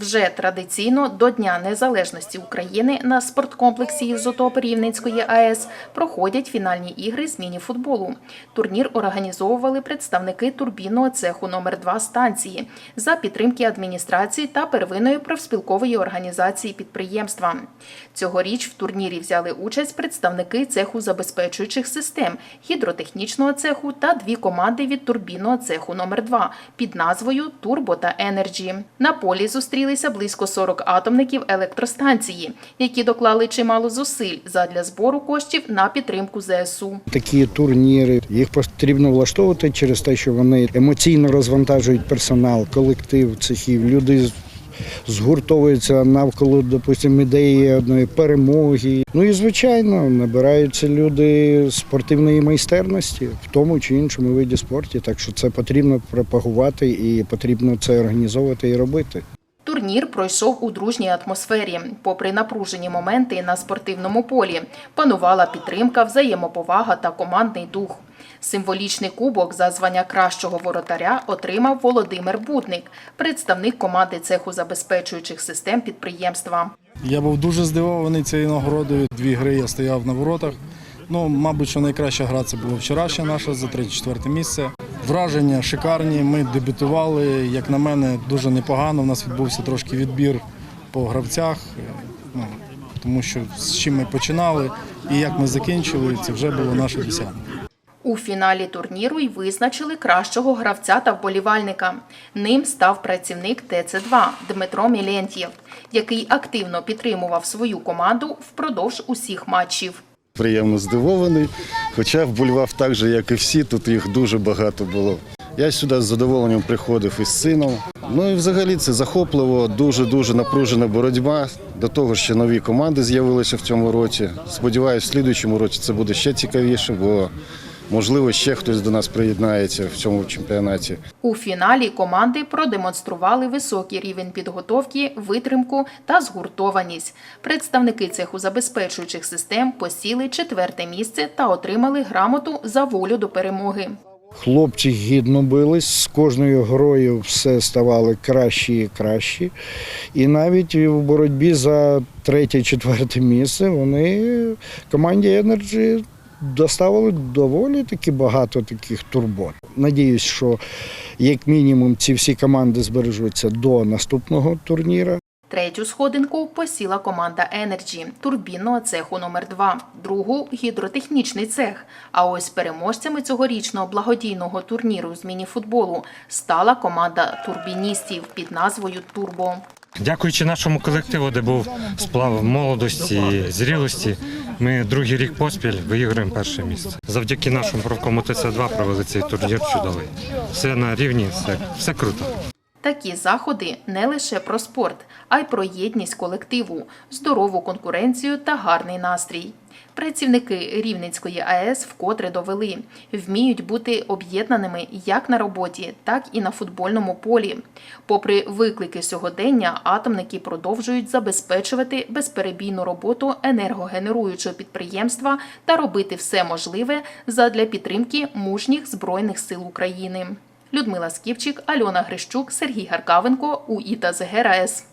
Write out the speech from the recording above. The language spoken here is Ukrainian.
Вже традиційно до Дня Незалежності України на спорткомплексі «Ізотоп» Рівненської АЕС проходять фінальні ігри з міні-футболу. Турнір організовували представники турбінного цеху номер 2 станції за підтримки адміністрації та первинної профспілкової організації підприємства. Цьогоріч в турнірі взяли участь представники цеху забезпечуючих систем, гідротехнічного цеху та дві команди від турбінного цеху номер 2 під назвою Турбо та Енерджі. На полі зустрілися близько 40 атомників електростанції, які доклали чимало зусиль задля збору коштів на підтримку ЗСУ. Такі турніри їх потрібно влаштовувати через те, що вони емоційно розвантажують персонал, колектив цехів. Люди згуртовуються навколо, допустимо, ідеї одної перемоги. Ну і звичайно, набираються люди спортивної майстерності в тому чи іншому виді спорту. Так що це потрібно пропагувати і потрібно це організовувати і робити. Турнір пройшов у дружній атмосфері. Попри напружені моменти на спортивному полі, панувала підтримка, взаємоповага та командний дух. Символічний кубок за звання кращого воротаря отримав Володимир Бутник, представник команди цеху забезпечуючих систем підприємства. Я був дуже здивований цією нагородою. Дві гри я стояв на воротах. Ну, мабуть, що найкраща гра це була вчорашня наша за 3-4 місце. Враження шикарні. Ми дебютували, як на мене, дуже непогано. У нас відбувся трошки відбір по гравцях, ну, тому що з чим ми починали і як ми закінчили, це вже було наше досягнення. У фіналі турніру й визначили кращого гравця та вболівальника. Ним став працівник ТЦ2 Дмитро Мілєнтєв, який активно підтримував свою команду впродовж усіх матчів. Приємно здивований, хоча вболівав так же, як і всі, тут їх дуже багато було. Я сюди з задоволенням приходив із сином. Ну і взагалі це захопливо, дуже-дуже напружена боротьба. До того ще нові команди з'явилися в цьому році. Сподіваюсь, в слідуючому році це буде ще цікавіше, бо можливо ще хтось до нас приєднається в цьому чемпіонаті. У фіналі команди продемонстрували високий рівень підготовки, витримку та згуртованість. Представники цеху забезпечуючих систем посіли четверте місце та отримали грамоту за волю до перемоги. Хлопці гідно бились, з кожною грою все ставали кращі і кращі. І навіть в боротьбі за третє-четверте місце вони команді Energy доставили доволі таки багато таких турбот. Надіюсь, що як мінімум ці всі команди збережуться до наступного турніра. Третю сходинку посіла команда Energy турбінного цеху номер 2 другу гідротехнічний цех. А ось переможцями цьогорічного благодійного турніру з мініфутболу стала команда турбіністів під назвою Турбо. Дякуючи нашому колективу, де був сплав молодості і зрілості, ми другий рік поспіль виіграємо перше місце. Завдяки нашому правкому ТЦ2 провели цей турнір чудовий. Все на рівні, все, все круто. Такі заходи не лише про спорт, а й про єдність колективу, здорову конкуренцію та гарний настрій. Працівники Рівненської АЕС вкотре довели, вміють бути об'єднаними як на роботі, так і на футбольному полі. Попри виклики сьогодення, атомники продовжують забезпечувати безперебійну роботу енергогенеруючого підприємства та робити все можливе задля підтримки мужніх збройних сил України. Людмила Скіпчик, Альона Грищук, Сергій Гаркавенко, УІТА ЗГРАЕС.